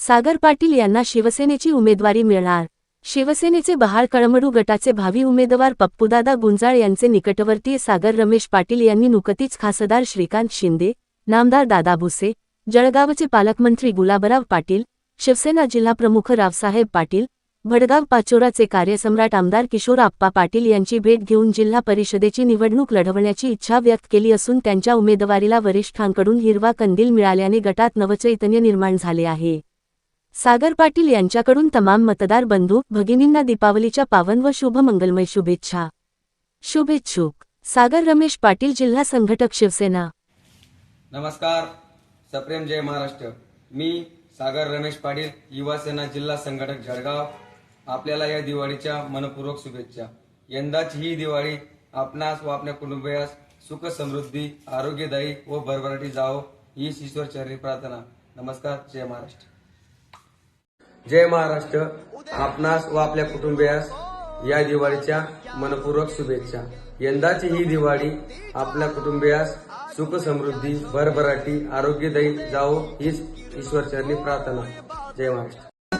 सागर पाटील यांना शिवसेनेची उमेदवारी मिळणार. शिवसेनेचे बहाळ कळमडू गटाचे भावी उमेदवार पप्पूदादा गुंजाळ यांचे निकटवर्तीय सागर रमेश पाटील यांनी नुकतीच खासदार श्रीकांत शिंदे नामदार दादा भुसे जळगावचे पालकमंत्री गुलाबराव पाटील शिवसेना जिल्हाप्रमुख रावसाहेब पाटील भडगाव पाचोराचे कार्यसम्राट आमदार किशोर आप्पा पाटील यांची भेट घेऊन जिल्हा परिषदेची निवडणूक लढवण्याची इच्छा व्यक्त केली असून त्यांच्या उमेदवारीला वरिष्ठांकडून हिरवा कंदील मिळाल्याने गटात नवचैतन्य निर्माण झाले आहे. सागर पाटील यांच्याकडून तमाम मतदार बंधू भगिनींना दीपावलीच्या पावन व शुभ मंगलमय शुभेच्छा. शुभेच्छुक. सागर रमेश पाटील जिल्हा संघटक शिवसेना. नमस्कार. सप्रेम जय महाराष्ट्र. मी सागर रमेश पाटील युवा सेना जिल्हा संघटक जळगाव. आपल्याला या दिवाळीच्या मनपूर्वक शुभेच्छा. यंदाची ही दिवाळी आपणास व आपल्या कुटुंबियास सुख समृद्धी आरोग्यदायी व भरभराटी जावो ही ईश्वर चरणी प्रार्थना. नमस्कार. जय महाराष्ट्र. जय महाराष्ट्र. आपणास व आपल्या कुटुंबियास या दिवाळीच्या मनपूर्वक शुभेच्छा. यंदाची ही दिवाळी आपल्या कुटुंबियास सुख समृद्धी भरभराटी आरोग्यदायी जावो हीच ईश्वरचरणी प्रार्थना. जय महाराष्ट्र.